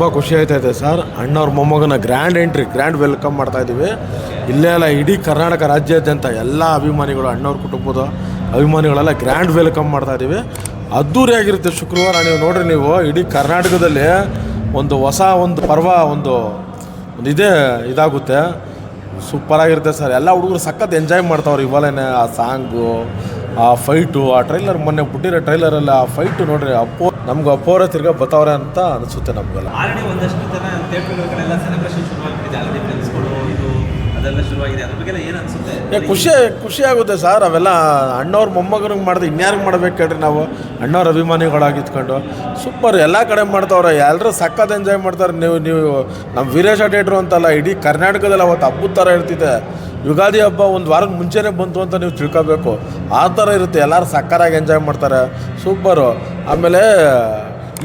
ತುಂಬ ಖುಷಿ ಆಯ್ತೈತೆ ಸರ್. ಅಣ್ಣವ್ರ ಮೊಮ್ಮಗನ ಗ್ರ್ಯಾಂಡ್ ಎಂಟ್ರಿ ಗ್ರ್ಯಾಂಡ್ ವೆಲ್ಕಮ್ ಮಾಡ್ತಾ ಇದ್ದೀವಿ ಇಲ್ಲೇ ಅಲ್ಲ, ಇಡೀ ಕರ್ನಾಟಕ ರಾಜ್ಯಾದ್ಯಂತ ಎಲ್ಲ ಅಭಿಮಾನಿಗಳು, ಅಣ್ಣವ್ರ ಕುಟುಂಬದ ಅಭಿಮಾನಿಗಳೆಲ್ಲ ಗ್ರ್ಯಾಂಡ್ ವೆಲ್ಕಮ್ ಮಾಡ್ತಾ ಇದ್ದೀವಿ ಅದ್ದೂರಿಯಾಗಿರುತ್ತೆ ಶುಕ್ರವಾರ, ನೀವು ನೋಡ್ರಿ ನೀವು, ಇಡೀ ಕರ್ನಾಟಕದಲ್ಲಿ ಒಂದು ಹೊಸ ಒಂದು ಪರ್ವ, ಒಂದು ಒಂದು ಇದೇ ಇದಾಗುತ್ತೆ. ಸೂಪರ್ ಆಗಿರುತ್ತೆ ಸರ್. ಎಲ್ಲ ಹುಡುಗರು ಸಖತ್ ಎಂಜಾಯ್ ಮಾಡ್ತಾವ್ರಿ ಇವಾಗಲೇ ಆ ಸಾಂಗು ಆ ಫೈಟು ಆ ಟ್ರೈಲರ್ ಮೊನ್ನೆ ಬಿಟ್ಟಿರೋ ಟ್ರೈಲರಲ್ಲಿ ಆ ಫೈಟು ನೋಡ್ರಿ, ಅಪ್ಪೋ ನಮ್ಗೆ ಅಪ್ಪೋರ ತಿರ್ಗಾ ಬತ್ತವ್ರೆ ಅಂತ ಅನಿಸುತ್ತೆ ನಮಗೆಲ್ಲ. ಆಲ್ರೆಡಿ ಒಂದಷ್ಟು ಜನ ಥಿಯೇಟ್ರ್ಗಳೆಲ್ಲ ಸೆಲೆಬ್ರೇಷನ್ ಶುರುವಾಗಿದೆ ಆಲ್ರೆಡಿ ಫ್ರೆಂಡ್ಸ್ಗಳು ಇದು ಅದೆಲ್ಲ ಶುರುವಾಗಿದೆ. ಅದ್ರ ಬಗ್ಗೆ ಏನು ಅನ್ಸುತ್ತೆ? ಏ ಖುಷಿ ಖುಷಿ ಆಗುತ್ತೆ ಸರ್. ಅವೆಲ್ಲ ಅಣ್ಣವ್ರ ಮೊಮ್ಮಗನಿಗೆ ಮಾಡಿದ್ರೆ ಇನ್ಯಾರಿಗೆ ಮಾಡ್ಬೇಕು ಹೇಳ್ರಿ ನಾವು. ಅಣ್ಣವ್ರ ಅಭಿಮಾನಿಗಳಾಗಿತ್ಕೊಂಡು. ಸೂಪರ್. ಎಲ್ಲ ಕಡೆ ಮಾಡ್ತಾವ್ರೆ. ಎಲ್ಲರೂ ಸಖತ್ ಎಂಜಾಯ್ ಮಾಡ್ತಾರೆ. ನೀವು ನೀವು ನಮ್ಮ ವೀರೇಶ ಥಿಯೇಟ್ರು ಅಂತಲ್ಲ ಇಡೀ ಕರ್ನಾಟಕದಲ್ಲಿ ಅವತ್ತು ಹಬ್ಬದ ಥರ ಇರ್ತಿದೆ. ಯುಗಾದಿ ಹಬ್ಬ ಒಂದು ವಾರದ ಮುಂಚೆನೇ ಬಂತು ಅಂತ ನೀವು ತಿಳ್ಕೊಬೇಕು. ಆ ಥರ ಇರುತ್ತೆ. ಎಲ್ಲರೂ ಸಕ್ಕರಾಗಿ ಎಂಜಾಯ್ ಮಾಡ್ತಾರೆ. ಸೂಪರು ಆಮೇಲೆ,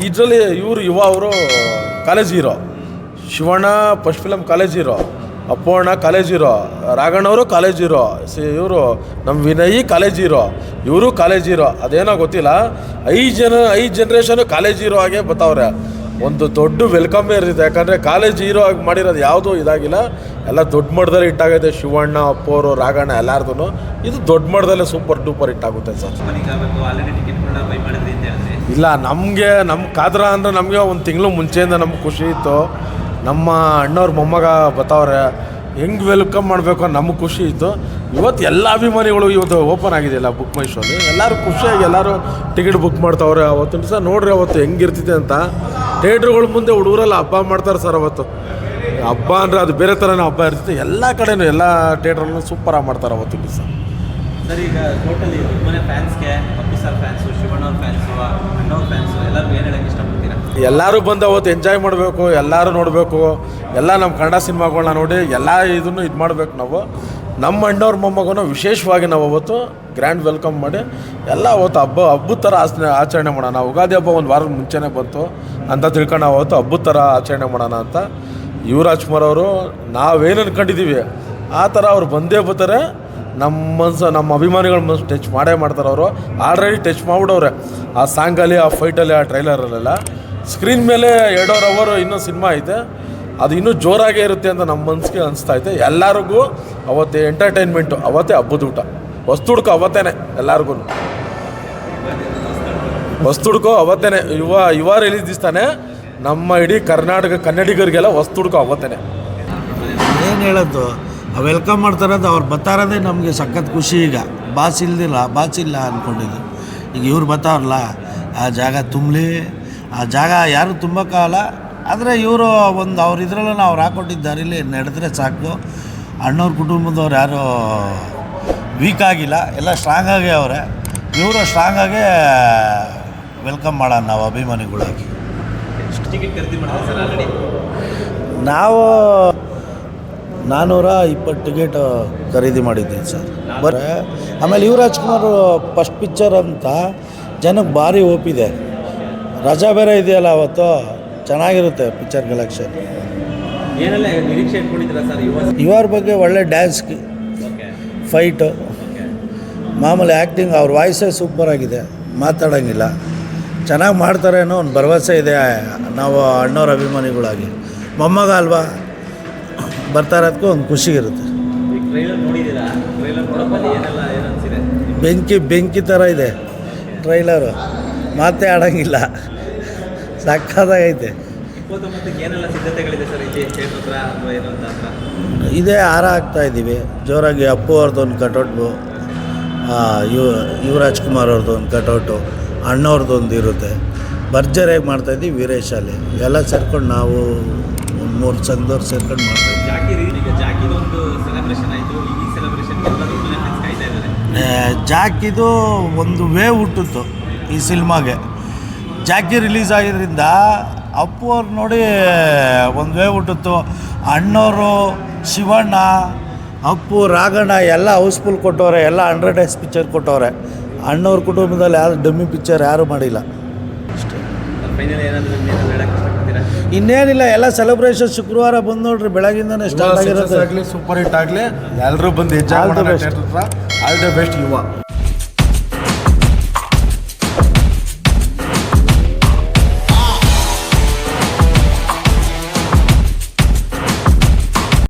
ಇದರಲ್ಲಿ ಇವರು ಯುವ ಅವರು college hero Shivanna first film college hero Appanna college hero ರಾಘಣ್ಣವರು college hero ಸಿ, ಇವರು ನಮ್ಮ ವಿನಯಿ ಕಾಲೇಜ್ ಹೀರೋ ಇವರು ಕಾಲೇಜ್ ಹೀರೋ ಅದೇನೋ ಗೊತ್ತಿಲ್ಲ. ಐದು ಜನ, ಐದು ಜನ್ರೇಷನು ಕಾಲೇಜ್ ಹೀರೋ ಆಗೇ ಬತ್ತವ್ರೆ. ಒಂದು ದೊಡ್ಡ ವೆಲ್ಕಮ್ ಇರ್ತೈತೆ. ಯಾಕಂದರೆ ಕಾಲೇಜ್ ಹೀರೋ ಆಗಿ ಮಾಡಿರೋದು ಯಾವುದೂ? ಇದಾಗಿಲ್ಲ. ಎಲ್ಲ ದೊಡ್ಡ ಮಟ್ಟದಲ್ಲಿ ಇಟ್ಟಾಗೈತೆ ಶಿವಣ್ಣ, ಅಪ್ಪೋರು, ರಾಘಣ್ಣ ಎಲ್ಲಾರ್ದು ಇದು ದೊಡ್ಡ ಮಟ್ಟದಲ್ಲೇ ಸೂಪರ್ ಡೂಪರ್ ಇಟ್ಟಾಗುತ್ತೆ ಸರ್. ಇಲ್ಲ, ನಮಗೆ ನಮ್ಮ ಕಾದ್ರ ಅಂದರೆ ನಮಗೆ ಒಂದು ತಿಂಗಳು ಮುಂಚೆಯಿಂದ ನಮ್ಗೆ ಖುಷಿ ಇತ್ತು. ನಮ್ಮ ಅಣ್ಣವ್ರ ಮೊಮ್ಮಗ ಬತ್ತವ್ರೆ, ಹೆಂಗೆ ವೆಲ್ಕಮ್ ಮಾಡಬೇಕು ಅಂತ ನಮಗೆ ಖುಷಿ ಇತ್ತು. ಇವತ್ತು ಎಲ್ಲ ಅಭಿಮಾನಿಗಳು ಇವತ್ತು ಓಪನ್ ಆಗಿದೆಯಲ್ಲ ಬುಕ್ ಮೈ ಶೋಲಿ ಎಲ್ಲರೂ ಖುಷಿಯಾಗಿ ಎಲ್ಲರೂ ಟಿಕೆಟ್ ಬುಕ್ ಮಾಡ್ತಾವ್ರೆ ಅವತ್ತಿನ ದಿವಸ. ನೋಡ್ರಿ ಅವತ್ತು ಹೆಂಗಿರ್ತಿದೆ ಅಂತ. ಥಿಯೇಟ್ರುಗಳ ಮುಂದೆ ಹುಡುಗರೆಲ್ಲ ಹಬ್ಬ ಮಾಡ್ತಾರೆ ಸರ್ ಅವತ್ತು. ಹಬ್ಬ ಅಂದರೆ ಅದು ಬೇರೆ ಥರನೇ ಹಬ್ಬ ಇರ್ತೈತೆ. ಎಲ್ಲ ಕಡೆನೂ ಎಲ್ಲ ಥಿಯೇಟ್ರಲ್ಲೂ ಸೂಪರಾಗಿ ಮಾಡ್ತಾರೆ ಅವತ್ತು ದಿವಸ ಸರ್ ಈಗ ಟೋಟಲಿ ತುಂಬನೇ ಫ್ಯಾನ್ಸ್ಗೆ ಪಪ್ಪಿ ಸರ್ ಫ್ಯಾನ್ಸು ಶಿವಣ್ಣವ್ರ ಫ್ಯಾನ್ಸು ಅಣ್ಣವ್ರ ಫ್ಯಾನ್ಸು ಎಲ್ಲರಿಗೂ ಏನು ಹೇಳಕ್ಕೆ ಇಷ್ಟಪಡ್ತೀರಾ? ಎಲ್ಲರೂ ಬಂದು ಅವತ್ತು ಎಂಜಾಯ್ ಮಾಡಬೇಕು ಎಲ್ಲರೂ ನೋಡಬೇಕು. ಎಲ್ಲ ನಮ್ಮ ಕನ್ನಡ ಸಿನಿಮಾಗಳನ್ನ ನೋಡಿ ಎಲ್ಲ ಇದನ್ನು ಇದು ಮಾಡಬೇಕು ನಾವು. ನಮ್ಮ ಅಣ್ಣವ್ರ ಮೊಮ್ಮಗನ ವಿಶೇಷವಾಗಿ ನಾವು ಅವತ್ತು ಗ್ರ್ಯಾಂಡ್ ವೆಲ್ಕಮ್ ಮಾಡಿ ಎಲ್ಲ ಅವತ್ತು ಹಬ್ಬ ಹಬ್ಬದ ಥರ ಆಚರಣೆ ಆಚರಣೆ ಮಾಡೋಣ. ಯುಗಾದಿ ಹಬ್ಬ ಒಂದು ವಾರದ ಮುಂಚೆನೇ ಬಂತು. ಅಂತ ತಿಳ್ಕೊಂಡು ಅವತ್ತು ಹಬ್ಬದ ಥರ ಆಚರಣೆ ಮಾಡೋಣ ಅಂತ. ಯುವರಾಜ್ ಕುಮಾರ್ ಅವರು, ನಾವೇನು ಅನ್ಕೊಂಡಿದ್ದೀವಿ ಆ ಥರ ಅವ್ರು ಬಂದೇ ಬರ್ತಾರೆ. ನಮ್ಮ ಮನ್ಸು ನಮ್ಮ ಅಭಿಮಾನಿಗಳ ಮನಸ್ಸು ಟಚ್ ಮಾಡೇ ಮಾಡ್ತಾರೆ ಅವರು. ಆಲ್ರೆಡಿ ಟಚ್ ಮಾಡ್ಬಿಡವ್ರೆ ಆ ಸಾಂಗಲ್ಲಿ ಆ ಫೈಟಲ್ಲಿ ಆ ಟ್ರೈಲರಲ್ಲೆಲ್ಲ ಸ್ಕ್ರೀನ್ ಮೇಲೆ ಎರಡೂವರೆ ಅವರು ಇನ್ನೂ ಸಿನಿಮಾ ಐತೆ. ಅದು ಇನ್ನೂ ಜೋರಾಗೇ ಇರುತ್ತೆ ಅಂತ ನಮ್ಮ ಮನಸ್ಸಿಗೆ ಅನಿಸ್ತಾ ಐತೆ. ಎಲ್ಲರಿಗೂ ಅವತ್ತೇ ಎಂಟರ್ಟೈನ್ಮೆಂಟು ಅವತ್ತೇ ಹಬ್ಬದ ಊಟ. ವಸ್ತುಡ್ಕೊ ಅವತ್ತೇನೆ ಎಲ್ಲರಿಗೂ ವಸ್ತುಡ್ಕೋ ಅವತ್ತೇನೆ. ಯುವ ಯುವ ರಿಲೀಸ್ ದಿಸ್ತಾನೆ ನಮ್ಮ ಇಡೀ ಕರ್ನಾಟಕ ಕನ್ನಡಿಗರಿಗೆಲ್ಲ ವಸ್ತುಡ್ಕೋ ಅವತ್ತೇನೆ. ಏನು ಹೇಳೋದು? ವೆಲ್ಕಮ್ ಮಾಡ್ತಾರದು ಅವ್ರು ಬರ್ತಾರದೇ ನಮಗೆ ಸಖತ್ ಖುಷಿ ಈಗ. ಬಾಸ್ ಇಲ್ದಿಲ್ಲ, ಬಾಸ್ ಇಲ್ಲ ಅಂದ್ಕೊಂಡಿದ್ದು ಈಗ ಇವ್ರು ಬರ್ತಾವ್ರಲ್ಲ ಆ ಜಾಗ ತುಂಬಲಿ, ಆ ಜಾಗ ಯಾರು ತುಂಬಕ್ಕಾಗಲ್ಲ ಆದರೆ ಇವರು ಒಂದು ಅವ್ರ ಇದ್ರಲ್ಲ ಅವ್ರು ಹಾಕೊಟ್ಟಿದ್ದ ದಾರಿಲಿ ನಡೆದ್ರೆ ಸಾಕು. ಅಣ್ಣವ್ರ ಕುಟುಂಬದವ್ರು ಯಾರು ವೀಕ್ ಆಗಿಲ್ಲ ಎಲ್ಲ ಸ್ಟ್ರಾಂಗ್ ಆಗಿ ಅವರೇ. ಇವರು ಸ್ಟ್ರಾಂಗ್ ಆಗೇ ವೆಲ್ಕಮ್ ಮಾಡೋಣ ನಾವು ಅಭಿಮಾನಿಗಳಾಗಿ. ನಾವು ನಾನ್ನೂರ ಇಪ್ಪತ್ತು ಟಿಕೆಟ್ ಖರೀದಿ ಮಾಡಿದ್ದೀನಿ ಸರ್. ಬರ ಆಮೇಲೆ ಯುವರಾಜ್ ಕುಮಾರ್ ಫಸ್ಟ್ ಪಿಕ್ಚರ್ ಅಂತ ಜನಕ್ಕೆ ಭಾರಿ ಒಪ್ಪಿದೆ ರಜಾ ಬೇರೆ ಇದೆಯಲ್ಲ ಅವತ್ತು ಚೆನ್ನಾಗಿರುತ್ತೆ ಪಿಕ್ಚರ್ ಕಲೆಕ್ಷನ್ ಏನೆಲ್ಲ ನಿರೀಕ್ಷೆ ಇಟ್ಕೊಂಡಿದ್ದೀರಾ ಸರ್ ಯುವ ಇವರ ಬಗ್ಗೆ ಒಳ್ಳೆ ಡ್ಯಾನ್ಸ್ ಫೈಟು ಮಾಮೂಲಿ ಆ್ಯಕ್ಟಿಂಗ್ ಅವ್ರ ವಾಯ್ಸೇ ಸೂಪರ್ ಆಗಿದೆ ಮಾತಾಡೋಂಗಿಲ್ಲ. ಚೆನ್ನಾಗಿ ಮಾಡ್ತಾರೆ ಅನ್ನೋ ಒಂದು ಭರವಸೆ ಇದೆ ನಾವು ಅಣ್ಣವ್ರ ಅಭಿಮಾನಿಗಳಾಗಿ. ಮೊಮ್ಮಗ ಅಲ್ವಾ? ಬರ್ತಾ ಅದಕ್ಕೂ ಒಂದು ಖುಷಿ ಇರುತ್ತೆ. ಬೆಂಕಿ ಬೆಂಕಿ ಥರ ಇದೆ ಟ್ರೈಲರು ಮಾತೇ ಆಡೋಂಗಿಲ್ಲ. ಸಾಕಾದಾಗೈತೆ. ಇದೇ ಹಾರ ಹಾಕ್ತಾ ಇದ್ದೀವಿ. ಜೋರಾಗಿ ಅಪ್ಪು ಅವ್ರದ್ದು ಒಂದು ಕಟೌಟು ಯುವ ಯುವರಾಜ್ ಕುಮಾರ್ ಅವ್ರದ್ದು ಒಂದು ಕಟೌಟು ಅಣ್ಣವ್ರದ್ದು ಒಂದು ಇರುತ್ತೆ. ಭರ್ಜರಿಯಾಗಿ ಮಾಡ್ತಾಯಿದ್ದೀವಿ ವೀರೇಶಲ್ಲಿ ಎಲ್ಲ ಸೇರ್ಕೊಂಡು ನಾವು ಒಂದು ಮೂರು ಸಂಘದವ್ರು ಸೇರ್ಕೊಂಡು ಮಾಡ್ತಾಯಿದ್ವಿ ಇದ್ದಾರೆ ಜಾಕಿದು ಒಂದು ವೇ ಹುಟ್ಟಿತ್ತು ಈ ಸಿನಿಮಾಗೆ. ಜಾಕಿ ರಿಲೀಸ್ ಆಗಿದ್ದರಿಂದ ಅಪ್ಪು ಅವ್ರು ನೋಡಿ ಒಂದು ವೇ ಹುಟ್ಟಿತ್ತು. ಅಣ್ಣವರು ಶಿವಣ್ಣ ಅಪ್ಪು ರಾಘಣ್ಣ ಎಲ್ಲ ಹೌಸ್ಫುಲ್ ಕೊಟ್ಟವ್ರೆ ಎಲ್ಲ ಹಂಡ್ರೆಡ್ ಡೇಸ್ ಪಿಕ್ಚರ್ ಕೊಟ್ಟವ್ರೆ. ಅಣ್ಣವ್ರ ಕುಟುಂಬದಲ್ಲಿ ಯಾರು ಡಮ್ಮಿ ಪಿಕ್ಚರ್ ಯಾರೂ ಮಾಡಿಲ್ಲ. ಇನ್ನೇನಿಲ್ಲ ಎಲ್ಲ ಸೆಲೆಬ್ರೇಷನ್ ಶುಕ್ರವಾರ ಬಂದು ನೋಡ್ರಿ ಬೆಳಗಿಂದನೇ ಸ್ಟಾರ್ಟ್ ಆಗಿರೋದು. ಆಗಲಿ ಸೂಪರ್ ಹಿಟ್ ಆಗಲಿ ಎಲ್ಲರೂ ಬಂದು ಎಂಜಾಯ್ ಮಾಡೋಣ best. ಆಲ್ ದ ಬೆಸ್ಟ್ ಯುವ.